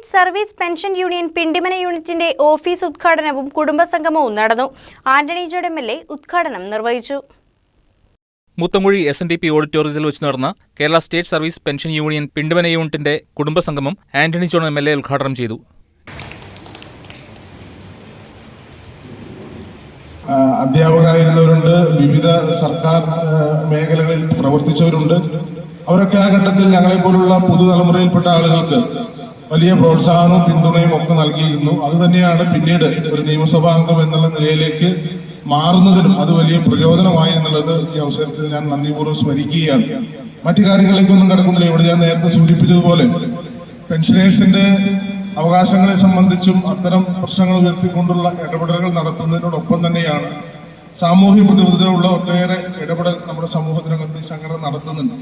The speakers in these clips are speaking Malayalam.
State service pension union Pindimana യൂണിറ്റിന്റെ ഓഫീസ് ഉദ്ഘാടനവും കുടുംബസംഗമവും നടന്നു. Antony John M L A ഉദ്ഘാടനം നിർവഹിച്ചു. Muthamozhi S N D P ഓഡിറ്റോറിയത്തിൽ വെച്ച് നടന്ന Kerala state service pension union Pindimana യൂണിറ്റിന്റെ കുടുംബസംഗമം Antony John M L A ഉദ്ഘാടനം ചെയ്തു. അധ്യാപകരായിരുന്നവരുണ്ട്. വിവിധ സർക്കാർ മേഖലകളിൽ പ്രവർത്തിച്ചവരുണ്ട്. അവരൊക്കെ ആ ഘട്ടത്തിൽ ഞങ്ങളെപ്പോലുള്ള പുതുതലമുറയിൽപ്പെട്ട ആളുകൾക്ക് വലിയ പ്രോത്സാഹനവും പിന്തുണയും ഒക്കെ നൽകിയിരുന്നു. അതുതന്നെയാണ് പിന്നീട് ഒരു നിയമസഭാ അംഗം എന്നുള്ള നിലയിലേക്ക് മാറുന്നതിനും അത് വലിയ പ്രചോദനമായി എന്നുള്ളത് ഈ അവസരത്തിൽ ഞാൻ നന്ദിപൂർവം സ്മരിക്കുകയാണ്. മറ്റു കാര്യങ്ങളിലേക്കൊന്നും കടക്കുന്നില്ല. ഇവിടെ ഞാൻ നേരത്തെ സൂചിപ്പിച്ചതുപോലെ പെൻഷനേഴ്സിന്റെ അവകാശങ്ങളെ സംബന്ധിച്ചും അത്തരം പ്രശ്നങ്ങൾ ഉയർത്തിക്കൊണ്ടുള്ള ഇടപെടലുകൾ നടത്തുന്നതിനോടൊപ്പം തന്നെയാണ് സാമൂഹ്യ പ്രതിബദ്ധതയുള്ള ഒട്ടേറെ ഇടപെടൽ നമ്മുടെ സമൂഹത്തിനകത്ത് ഈ സംഘടന നടത്തുന്നുണ്ട്.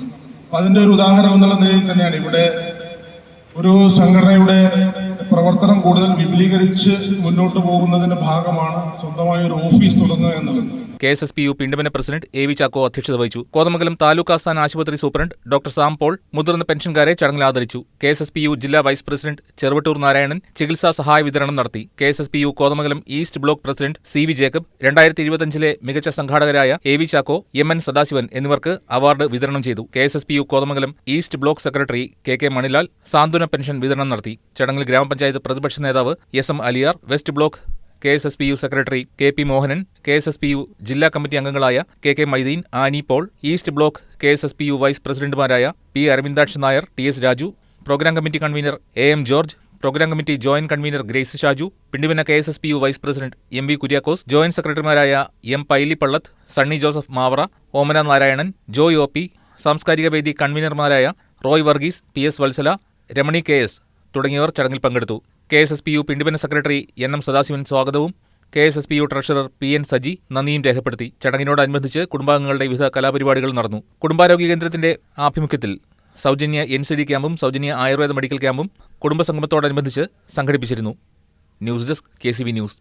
അതിന്റെ ഒരു ഉദാഹരണം എന്നുള്ള നിലയിൽ തന്നെയാണ്. ഇവിടെ ഒരു സംഘടനയുടെ പ്രവർത്തനം കൂടുതൽ വിപുലീകരിച്ച് മുന്നോട്ട് പോകുന്നതിന്റെ ഭാഗമാണ് സ്വന്തമായി ഒരു ഓഫീസ് തുടങ്ങുക എന്നുള്ളത്. K S S P U Pindimana president A V Chacko അധ്യക്ഷത വഹിച്ചു. കോതമംഗലം താലൂക്ക് ആസ്ഥാന ആശുപത്രി സൂപ്രണ്ട് ഡോക്ടർ സാം പോൾ മുതിർന്ന പെൻഷൻകാരെ ചടങ്ങിൽ ആദരിച്ചു. K S S P U ജില്ലാ വൈസ് പ്രസിഡന്റ് ചെറുവട്ടൂർ നാരായണൻ ചികിത്സാ സഹായ വിതരണം നടത്തി. K S S P U Kothamangalam east block president C V Jacob രണ്ടായിരത്തി ഇരുപത്തിയഞ്ചിലെ മികച്ച സംഘാടകരായ A V Chacko M N Sadasivan എന്നിവർക്ക് അവാർഡ് വിതരണം ചെയ്തു. K S S P U Kothamangalam east block secretary K K Manilal സാന്ത്വന പെൻഷൻ വിതരണം നടത്തി. ചടങ്ങിൽ ഗ്രാമപഞ്ചായത്ത് പ്രതിപക്ഷ നേതാവ് S M Aliyar west block K S S P U secretary K P Mohanan K S S P U ജില്ലാ കമ്മിറ്റി അംഗങ്ങളായ K K Maideen Annie Paul east block K S S P U vice പ്രസിഡന്റുമാരായ P Aravindaksha Nair T S Raju programme committee convener A M George programme committee joint convener Grace Shaju Pindivana K S S P U vice president M V Kuriakose joint സെക്രട്ടറിമാരായ M Pailipallath Sunny Joseph Mavara Omana Narayanan Joy O P സാംസ്കാരിക വേദി കൺവീനർമാരായ Roy Varghese P S Vatsala Ramani K S തുടങ്ങിയവർ ചടങ്ങിൽ പങ്കെടുത്തു. K S S P U independent secretary N M Sadasivan സ്വാഗതവും. K S S P U treasurer P N Saji നന്ദിയും രേഖപ്പെടുത്തി. ചടങ്ങിനോടനുബന്ധിച്ച് കുടുംബാംഗങ്ങളുടെ വിവിധ കലാപരിപാടികൾ നടന്നു. കുടുംബാരോഗ്യ കേന്ദ്രത്തിന്റെ ആഭിമുഖ്യത്തിൽ സൗജന്യ എൻ സി ഡി ക്യാമ്പും സൗജന്യ ആയുർവേദ മെഡിക്കൽ ക്യാമ്പും കുടുംബസംഗമത്തോടനുബന്ധിച്ച് സംഘടിപ്പിച്ചിരുന്നു. News desk K news.